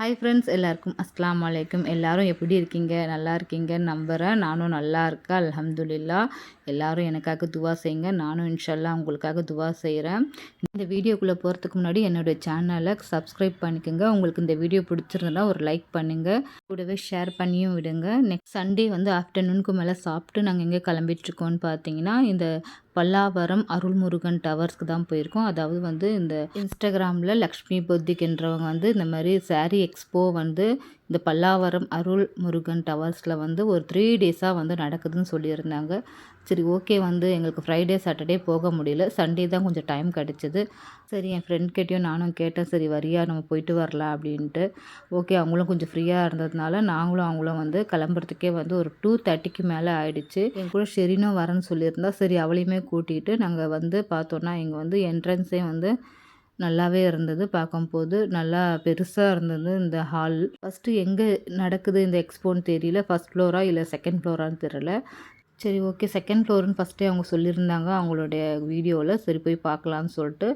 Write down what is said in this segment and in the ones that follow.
Hi friends எல்லாருக்கும் அஸ்லாம் வலைக்கும் எல்லாரும் எப்படி இருக்கீங்க? நல்லா இருக்கீங்கன்னு நம்புகிறேன் நானும் நல்லா இருக்கேன் அலமதுல்லா எல்லோரும் எனக்காக துவா செய்யுங்க. நானும் இன்ஷல்லா உங்களுக்காக துவா செய்கிறேன் இந்த வீடியோக்குள்ளே போகிறதுக்கு முன்னாடி என்னுடைய சேனலை சப்ஸ்கிரைப் பண்ணிக்கோங்க. உங்களுக்கு இந்த வீடியோ பிடிச்சிருந்தா ஒரு லைக் பண்ணுங்கள் கூடவே ஷேர் பண்ணியும் விடுங்க. நெக்ஸ்ட் சண்டே வந்து ஆஃப்டர்நூனுக்கு மேலே சாப்பிட்டு நாங்கள் எங்கே கிளம்பிட்டுருக்கோன்னு பார்த்தீங்கன்னா இந்த பல்லாவரம் அருள்முருகன் டவர்ஸ்க்கு தான் போயிருக்கோம். அதாவது வந்து இந்த இன்ஸ்டாகிராமில் லக்ஷ்மி பொத்திக்ன்றவங்க வந்து இந்த மாதிரி சாரீ எக்ஸ்போ வந்து இந்த பல்லாவரம் அருள் முருகன் டவர்ஸில் வந்து ஒரு த்ரீ டேஸாக வந்து நடக்குதுன்னு சொல்லியிருந்தாங்க. சரி ஓகே வந்து எங்களுக்கு ஃப்ரைடே சாட்டர்டே போக முடியல. சண்டே தான் கொஞ்சம் டைம் கிடச்சிது. சரி என் ஃப்ரெண்ட் கிட்டேயும் நானும் கேட்டேன். சரி வரியா? நம்ம போயிட்டு வரலாம் அப்படின்ட்டு. ஓகே அவங்களும் கொஞ்சம் ஃப்ரீயாக இருந்ததுனால நாங்களும் அவங்களும் வந்து கிளம்புறதுக்கே வந்து ஒரு டூ தேர்ட்டிக்கு மேலே ஆயிடுச்சு. என் கூட ஷெரினும் வரேன்னு சொல்லியிருந்தா சரி அவளையுமே கூட்டிகிட்டு நாங்கள் வந்து பார்த்தோன்னா இங்கே வந்து என்ட்ரன்ஸே வந்து நல்லாவே இருந்தது பார்க்கும்போது. நல்லா பெருசாக இருந்தது இந்த ஹால் ஃபஸ்ட்டு எங்கே நடக்குது இந்த எக்ஸ்போன்னு தெரியல. ஃபஸ்ட் ஃப்ளோரா இல்லை செகண்ட் ஃப்ளோரான்னு தெரியல. சரி ஓகே செகண்ட் ஃப்ளோர்னு ஃபஸ்ட்டே அவங்க சொல்லியிருந்தாங்க. அவங்களுடைய வீடியோவில் சரி போய் பார்க்கலான்னு சொல்லிட்டு.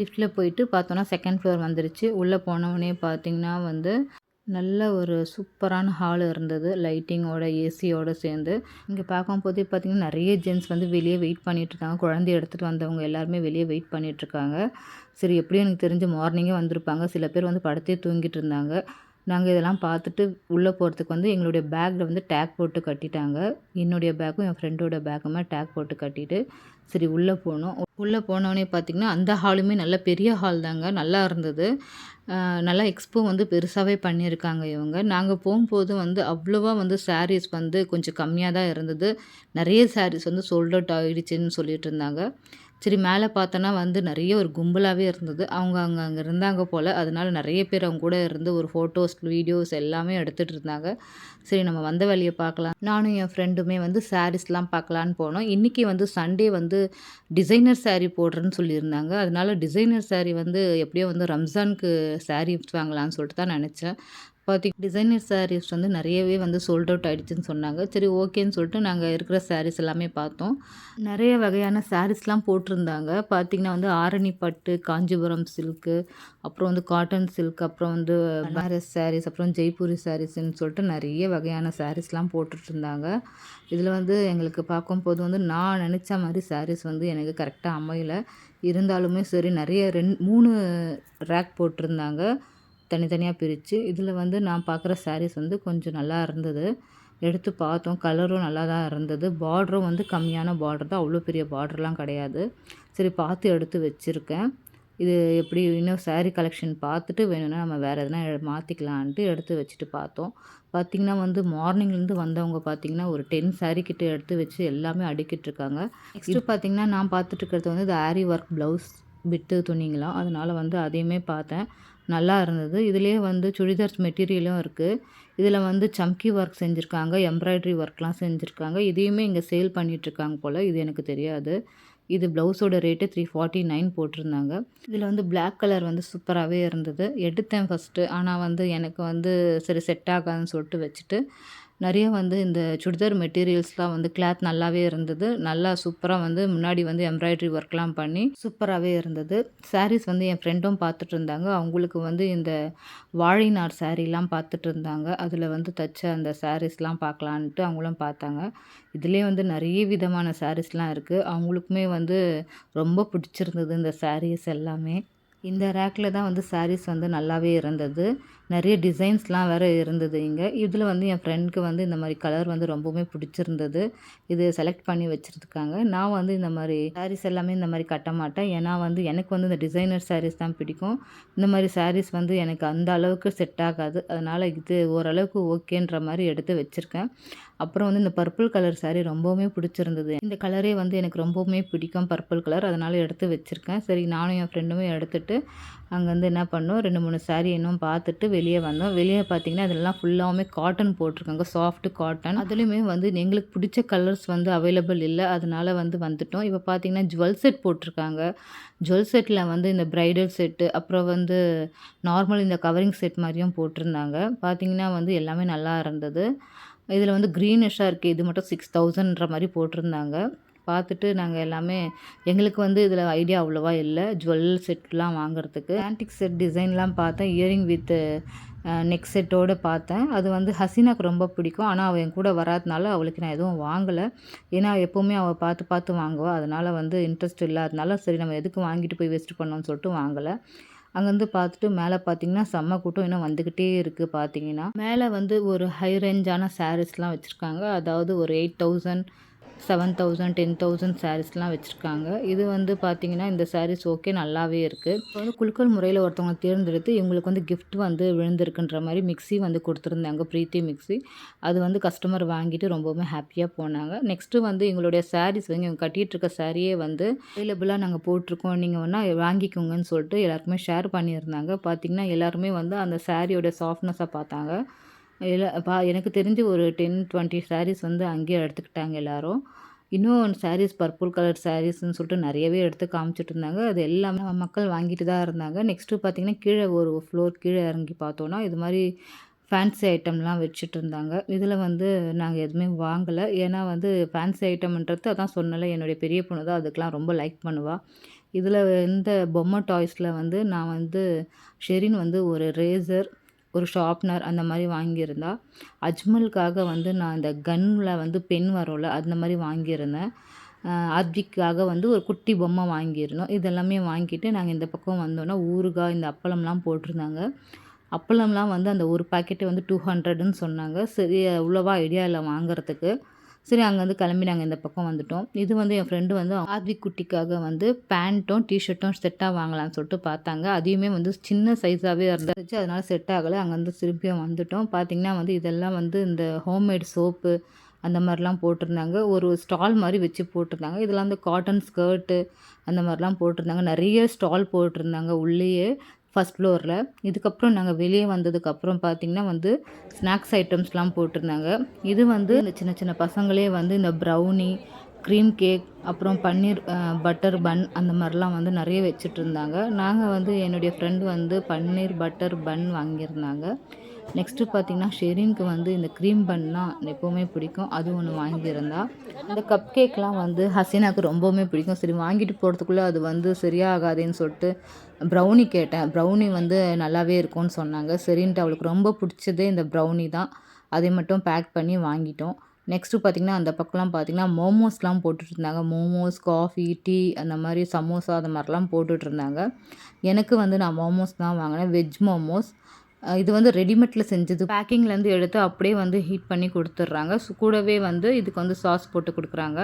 லிஃப்ட்டில் போயிட்டு பார்த்தோன்னா செகண்ட் ஃப்ளோர் வந்துருச்சு. உள்ளே போனவொடனே பார்த்திங்கன்னா வந்து நல்ல ஒரு சூப்பரான ஹால் இருந்தது. லைட்டிங்கோட ஏசியோடு சேர்ந்து. இங்கே பார்க்கும்போதே பார்த்திங்கன்னா நிறைய ஜென்ஸ் வந்து வெளியே வெயிட் பண்ணிகிட்ருக்காங்க குழந்தைய எடுத்துகிட்டு வந்தவங்க எல்லாருமே வெளியே வெயிட் பண்ணிகிட்ருக்காங்க சரி எப்படியும் எனக்கு தெரிஞ்சு மார்னிங்கே வந்திருப்பாங்க. சில பேர் வந்து படத்தே தூங்கிட்டு இருந்தாங்க. நாங்கள் இதெல்லாம் பார்த்துட்டு உள்ளே போகிறதுக்கு வந்து எங்களுடைய பேக்கில் வந்து டேக் போட்டு கட்டிட்டாங்க. என்னுடைய பேக்கும் என் ஃப்ரெண்டோட பேக்குமே டேக் போட்டு கட்டிட்டு சரி உள்ளே போனோம். உள்ளே போனோடனே பார்த்திங்கன்னா அந்த ஹாலுமே நல்ல பெரிய ஹால் தாங்க. நல்லா இருந்தது. நல்லா எக்ஸ்போ வந்து பெருசாகவே பண்ணியிருக்காங்க இவங்க. நாங்கள் போகும்போது வந்து அவ்வளோவா வந்து சாரீஸ் வந்து கொஞ்சம் கம்மியாக தான் இருந்தது. நிறைய சாரீஸ் வந்து சோல்ட் அவுட் ஆகிடுச்சின்னு சொல்லிட்டு இருந்தாங்க. சரி மேலே பார்த்தோன்னா வந்து நிறைய ஒரு கும்பலாகவே இருந்தது. அவங்க அங்கே அங்கே இருந்தாங்க போல். அதனால நிறைய பேர் அவங்க கூட இருந்து ஒரு ஃபோட்டோஸ் வீடியோஸ் எல்லாமே எடுத்துகிட்டு இருந்தாங்க. சரி நம்ம வந்த வழியை பார்க்கலாம். நானும் என் ஃப்ரெண்டுமே வந்து சாரீஸ்லாம் பார்க்கலான்னு போனோம். இன்றைக்கி வந்து சண்டே வந்து டிசைனர் சாரீ போடுறேன்னு சொல்லியிருந்தாங்க. அதனால டிசைனர் சாரீ வந்து எப்படியோ வந்து ரம்ஜானுக்கு சாரீ வாங்கலான்னு சொல்லிட்டு தான் நினச்சேன். பார்த்திங்க டிசைனர் சாரீஸ் வந்து நிறையவே வந்து சோல்ட் அவுட் ஆகிடுச்சின்னு சொன்னாங்க. சரி ஓகேன்னு சொல்லிட்டு நாங்கள் இருக்கிற சாரீஸ் எல்லாமே பார்த்தோம். நிறைய வகையான சாரீஸ்லாம் போட்டிருந்தாங்க. பார்த்திங்கன்னா வந்து ஆரணி பட்டு காஞ்சிபுரம் சில்க்கு அப்புறம் வந்து காட்டன் சில்க் அப்புறம் வந்து பனாரஸ் சாரீஸ் அப்புறம் ஜெய்ப்பூரி சாரீஸ்ன்னு சொல்லிட்டு நிறைய வகையான சாரீஸ்லாம் போட்டுட்ருந்தாங்க இதில் வந்து எங்களுக்கு பார்க்கும்போது வந்து நான் நினச்ச மாதிரி சாரீஸ் வந்து எனக்கு கரெக்டாக அமையலை. இருந்தாலுமே சரி நிறைய ரெண்டு மூணு ரேக் போட்டிருந்தாங்க. தனித்தனியாக பிரித்து இதில் வந்து நான் பார்க்குற சாரீஸ் வந்து கொஞ்சம் நல்லா இருந்தது. எடுத்து பார்த்தோம் கலரும் நல்லா தான் இருந்தது. பார்டரும் வந்து கம்மியான பார்டர் தான். அவ்வளோ பெரிய பார்டர்லாம் கிடையாது. சரி பார்த்து எடுத்து வச்சுருக்கேன். இது எப்படி இன்னும் சாரீ கலெக்ஷன் பார்த்துட்டு வேணும்னா நம்ம வேறு எதனா மாற்றிக்கலான்ட்டு எடுத்து வச்சுட்டு பார்த்தோம். பார்த்திங்கன்னா வந்து மார்னிங்லேருந்து வந்தவங்க பார்த்திங்கன்னா ஒரு டென் சாரீ கிட்ட எடுத்து வச்சு எல்லாமே அடுக்கிட்டு இருக்காங்க. நெக்ஸ்ட்டு பார்த்திங்கன்னா நான் பார்த்துட்டு இருக்கிறது வந்து இந்த ஆரி ஒர்க் ப்ளவுஸ் பிட்டு துணிங்களாம் அதனால் வந்து அதையுமே பார்த்தேன். நல்லா இருந்தது. இதுலேயே வந்து சுடிதார்ஸ் மெட்டீரியலும் இருக்குது இதில் வந்து சம்கி ஒர்க் செஞ்சுருக்காங்க. எம்ப்ராய்ட்ரி ஒர்க்லாம் செஞ்சுருக்காங்க. இதையுமே இங்கே சேல் பண்ணிகிட்ருக்காங்க போல். இது எனக்கு தெரியாது. இது ப்ளவுஸோட ரேட்டு த்ரீ ஃபார்ட்டி நைன் போட்டிருந்தாங்க. இதில் வந்து பிளாக் கலர் வந்து சூப்பராகவே இருந்தது. எடுத்தேன் ஃபஸ்ட்டு ஆனால் வந்து எனக்கு வந்து சரி செட் ஆகாதுன்னு சொல்லிட்டு வச்சுட்டு நிறைய வந்து இந்த சுடிதார் மெட்டீரியல்ஸ்லாம் வந்து கிளாத் நல்லாவே இருந்தது. நல்லா சூப்பராக வந்து முன்னாடி வந்து எம்ப்ராய்டரி ஒர்க்லாம் பண்ணி சூப்பராகவே இருந்தது. சாரீஸ் வந்து என் ஃப்ரெண்டும் பார்த்துட்டு இருந்தாங்க அவங்களுக்கு வந்து இந்த வாழைநார் சாரீலாம் பார்த்துட்டு இருந்தாங்க அதில் வந்து தைச்ச அந்த சாரீஸ்லாம் பார்க்கலான்ட்டு அவங்களும் பார்த்தாங்க. இதுலேயே வந்து நிறைய விதமான சாரீஸ்லாம் இருக்குது அவங்களுக்குமே வந்து ரொம்ப பிடிச்சிருந்தது இந்த சாரீஸ் எல்லாமே. இந்த ரேக்கில் தான் வந்து சாரீஸ் வந்து நல்லாவே இருந்தது. நிறைய டிசைன்ஸ்லாம் வேறு இருந்தது இங்கே. இதில் வந்து என் ஃப்ரெண்டுக்கு வந்து இந்த மாதிரி கலர் வந்து ரொம்பவுமே பிடிச்சிருந்தது. இது செலக்ட் பண்ணி வச்சுருக்காங்க. நான் வந்து இந்த மாதிரி சாரீஸ் எல்லாமே இந்த மாதிரி கட்ட மாட்டேன். ஏன்னா வந்து எனக்கு வந்து இந்த டிசைனர் சாரீஸ் தான் பிடிக்கும். இந்த மாதிரி சாரீஸ் வந்து எனக்கு அந்த அளவுக்கு செட் ஆகாது. அதனால் இது ஓரளவுக்கு ஓகேன்ற மாதிரி எடுத்து வச்சுருக்கேன். அப்புறம் வந்து இந்த பர்பிள் கலர் சாரீ ரொம்பவுமே பிடிச்சிருந்தது. இந்த கலரே வந்து எனக்கு ரொம்பவுமே பிடிக்கும் பர்பிள் கலர் அதனால் எடுத்து வச்சுருக்கேன். சரி நானும் என் ஃப்ரெண்டுமே எடுத்துகிட்டு அங்கேருந்து என்ன பண்ணோம்? ரெண்டு மூணு சாரீ இன்னும் பார்த்துட்டு வெளியே வந்தோம். வெளியே பார்த்தீங்கன்னா அதெல்லாம் ஃபுல்லாகவுமே காட்டன் போட்டிருக்காங்க. சாஃப்ட் காட்டன் அதுலேயுமே வந்து எங்களுக்கு பிடிச்ச கலர்ஸ் வந்து அவைலபிள் இல்லை. அதனால் வந்து வந்துட்டோம். இப்போ பார்த்தீங்கன்னா ஜுவல் செட் போட்டிருக்காங்க. ஜுவல் செட்டில் வந்து இந்த ப்ரைடல் செட்டு அப்புறம் வந்து நார்மல் இந்த கவரிங் செட் மாதிரியும் போட்டிருந்தாங்க. பார்த்தீங்கன்னா வந்து எல்லாமே நல்லா இருந்தது. இதில் வந்து க்ரீனிஷாக இருக்குது இது மட்டும் சிக்ஸ் தௌசண்ட்ன்ற மாதிரி போட்டிருந்தாங்க. பார்த்துட்டு நாங்கள் எல்லாமே எங்களுக்கு வந்து இதில் ஐடியா அவ்வளோவா இல்லை. ஜுவல் செட்லாம் வாங்குறதுக்கு. ஆன்டிக் செட் டிசைன்லாம் பார்த்தேன். இயரிங் வித் நெக் செட்டோடு பார்த்தேன். அது வந்து ஹசீனாக்கு ரொம்ப பிடிக்கும். ஆனால் அவள் என் கூட வராதனால அவளுக்கு நான் எதுவும் வாங்கலை. ஏன்னா எப்போவுமே அவள் பார்த்து பார்த்து வாங்குவாள் அதனால் வந்து இன்ட்ரெஸ்ட் இல்லாதனால சரி நம்ம எதுக்கு வாங்கிட்டு போய் வேஸ்ட் பண்ணோம்னு சொல்லிட்டு வாங்கலை. அங்கேருந்து பார்த்துட்டு மேலே பார்த்தீங்கன்னா செம்ம கூட்டம் இன்னும் வந்துக்கிட்டே இருக்குது பார்த்தீங்கன்னா. மேலே வந்து ஒரு ஹை ரேஞ்சான சாரீஸ்லாம் வச்சுருக்காங்க. அதாவது ஒரு eight thousand seven thousand ten thousand சாரீஸ்லாம் வச்சுருக்காங்க. இது வந்து பார்த்திங்கன்னா இந்த சாரீஸ் ஓகே நல்லாவே இருக்குது இப்போ வந்து குலுக்கல் முறையில் ஒருத்தவங்க தேர்ந்தெடுத்து இவங்களுக்கு வந்து கிஃப்ட் வந்து விழுந்திருக்குன்ற மாதிரி மிக்ஸி வந்து கொடுத்துருந்தாங்க ப்ரீத்தி மிக்ஸி அது வந்து கஸ்டமர் வாங்கிட்டு ரொம்பவுமே ஹாப்பியாக போனாங்க. நெக்ஸ்ட்டு வந்து எங்களுடைய சாரீஸ் வந்து இவங்க கட்டிகிட்டு இருக்க சாரியே வந்து அவைலபிளாக நாங்கள் போட்டிருக்கோம். நீங்கள் வேணால் வாங்கிக்கோங்கன்னு சொல்லிட்டு எல்லாருக்குமே ஷேர் பண்ணியிருந்தாங்க. பார்த்திங்கன்னா எல்லாருமே வந்து அந்த சாரியோட சாஃப்ட்னஸை பார்த்தாங்க. இல்லை பா எனக்கு தெரிஞ்சு ஒரு டென் டுவெண்ட்டி சாரீஸ் வந்து அங்கேயே எடுத்துக்கிட்டாங்க எல்லோரும். இன்னும் சாரீஸ் பர்பிள் கலர் சாரீஸ்ன்னு சொல்லிட்டு நிறையவே எடுத்து காமிச்சிட்டு இருந்தாங்க. அது எல்லாமே மக்கள் வாங்கிட்டு தான் இருந்தாங்க. நெக்ஸ்ட்டு பார்த்திங்கன்னா கீழே ஒரு ஃப்ளோர் கீழே இறங்கி பார்த்தோன்னா இது மாதிரி ஃபேன்சி ஐட்டம்லாம் வச்சுட்டு இருந்தாங்க. இதில் வந்து நாங்கள் எதுவுமே வாங்கலை. ஏன்னா வந்து ஃபேன்சி ஐட்டம்ன்றது அதான் சொன்னல என்னுடைய பெரிய பொண்ணு தான் அதுக்கெலாம் ரொம்ப லைக் பண்ணுவாள் இதில் இந்த பொம்மை டாய்ஸில் வந்து நான் வந்து ஷெரின் வந்து ஒரு ரேசர் ஒரு ஷார்ப்னர் அந்த மாதிரி வாங்கியிருந்தா. அஜ்மலுக்காக வந்து நான் இந்த கன்னில் வந்து பென் வரும்ல அந்த மாதிரி வாங்கியிருந்தேன். ஆத்விக்காக வந்து ஒரு குட்டி பொம்மை வாங்கியிருந்தோம். இதெல்லாமே வாங்கிட்டு நாங்கள் இந்த பக்கம் வந்தோன்னா ஊறுகாய் இந்த அப்பளம்லாம் போட்டிருந்தாங்க. அப்பளம்லாம் வந்து அந்த ஒரு பாக்கெட்டு வந்து டூ ஹண்ட்ரடுன்னு சொன்னாங்க. சரி அவ்வளோவா ஐடியா இல்லை வாங்குறதுக்கு. சரி அங்கேருந்து கிளம்பி நாங்கள் இந்த பக்கம் வந்துட்டோம். இது வந்து என் ஃப்ரெண்டு வந்து ஆத்விக் குட்டிக்காக வந்து பேண்ட்டும் டிஷர்ட்டும் செட்டாக வாங்கலாம்னு சொல்லிட்டு பார்த்தாங்க. அதையுமே வந்து சின்ன சைஸாகவே இருந்துச்சு. அதனால் செட் ஆகலை. அங்கேருந்து திருப்பியும் வந்துட்டோம். பார்த்திங்கன்னா வந்து இதெல்லாம் வந்து இந்த ஹோம்மேட் சோப்பு அந்த மாதிரிலாம் போட்டிருந்தாங்க. ஒரு ஸ்டால் மாதிரி வச்சு போட்டிருந்தாங்க. இதெல்லாம் வந்து காட்டன் ஸ்கர்ட்டு அந்த மாதிரிலாம் போட்டிருந்தாங்க. நிறைய ஸ்டால் போட்டிருந்தாங்க உள்ளேயே. ஃபஸ்ட் ஃப்ளோரில். இதுக்கப்புறம் நாங்கள் வெளியே வந்ததுக்கப்புறம் பார்த்திங்கன்னா வந்து ஸ்நாக்ஸ் ஐட்டம்ஸ்லாம் போட்டிருந்தாங்க. இது வந்து இந்த சின்ன சின்ன பசங்களே வந்து இந்த ப்ரௌனி க்ரீம் கேக் அப்புறம் பன்னீர் பட்டர் பன் அந்த மாதிரிலாம் வந்து நிறைய வச்சுட்டு இருந்தாங்க. நாங்கள் வந்து என்னுடைய ஃப்ரெண்டு வந்து பன்னீர் பட்டர் பன் வாங்கியிருந்தாங்க. நெக்ஸ்ட்டு பார்த்திங்கன்னா ஷெரீனுக்கு வந்து இந்த க்ரீம் பன்னா எப்போவுமே பிடிக்கும். அது ஒன்று வாங்கியிருந்தா. இந்த கப் கேக்லாம் வந்து ஹசீனாவுக்கு ரொம்பவுமே பிடிக்கும். சரி வாங்கிட்டு போகிறதுக்குள்ளே அது வந்து சரியாகாதேன்னு சொல்லிட்டு ப்ரௌனி கேட்டேன். ப்ரௌனி வந்து நல்லாவே இருக்கும்னு சொன்னாங்க. சரின்ட்டு அவளுக்கு ரொம்ப பிடிச்சதே இந்த ப்ரௌனி தான். அதை மட்டும் பேக் பண்ணி வாங்கிட்டோம். நெக்ஸ்ட்டு பார்த்திங்கன்னா அந்த பக்கம்லாம் பார்த்திங்கன்னா மோமோஸ்லாம் போட்டுட்ருந்தாங்க. மோமோஸ் காஃபி டீ அந்த மாதிரி சமோசா அந்த மாதிரிலாம் போட்டுட்ருந்தாங்க. எனக்கு வந்து நான் மோமோஸ் தான் வாங்கினேன். வெஜ் மோமோஸ் இது வந்து ரெடிமேட்டில் செஞ்சது. பேக்கிங்லேருந்து எடுத்து அப்படியே வந்து ஹீட் பண்ணி கொடுத்துட்றாங்க. கூடவே வந்து இதுக்கு வந்து சாஸ் போட்டு கொடுக்குறாங்க.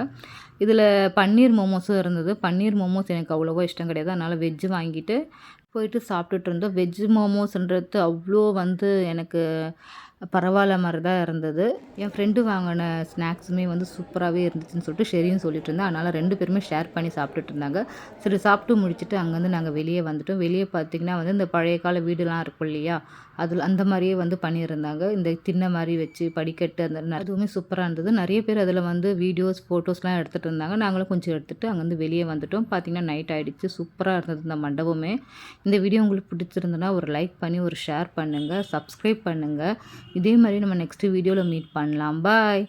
இதில் பன்னீர் மோமோஸும் இருந்தது. பன்னீர் மோமோஸ் எனக்கு அவ்வளோவா இஷ்டம் கிடையாது. அதனால் வெஜ்ஜு வாங்கிட்டு போயிட்டு சாப்பிட்டுட்டு இருந்தோம். வெஜ் மோமோஸ்ன்றது அவ்வளோ வந்து எனக்கு பரவாயில்ல மாதிரி தான் இருந்தது. என் ஃப்ரெண்டு வாங்கின ஸ்நாக்ஸுமே வந்து சூப்பராகவே இருந்துச்சுன்னு சொல்லிட்டு சரின்னு சொல்லிட்டு இருந்தேன். அதனால் ரெண்டு பேருமே ஷேர் பண்ணி சாப்பிட்டுட்டு இருந்தாங்க. சரி சாப்பிட்டு முடிச்சுட்டு அங்கேருந்து நாங்கள் வெளியே வந்துட்டோம். வெளியே பார்த்திங்கன்னா வந்து இந்த பழைய கால வீடுலாம் இருக்கும் இல்லையா? அதில் அந்த மாதிரியே வந்து பண்ணியிருந்தாங்க. இந்த திண்ணை மாதிரி வச்சு படிக்கட்டு அந்த அதுவுமே சூப்பராக இருந்தது. நிறைய பேர் அதில் வந்து வீடியோஸ் ஃபோட்டோஸ்லாம் எடுத்துகிட்டு இருந்தாங்க. நாங்களும் கொஞ்சம் எடுத்துகிட்டு அங்கேருந்து வெளியே வந்துட்டோம். பார்த்திங்கன்னா நைட் ஆகிடுச்சு சூப்பராக இருந்தது இந்த மண்டபமே. இந்த வீடியோ உங்களுக்கு பிடிச்சிருந்ததுன்னா ஒரு லைக் பண்ணி ஒரு ஷேர் பண்ணுங்கள் சப்ஸ்கிரைப் பண்ணுங்கள் இதே மாதிரி நம்ம நெக்ஸ்ட் வீடியோவில் மீட் பண்ணலாம். பாய்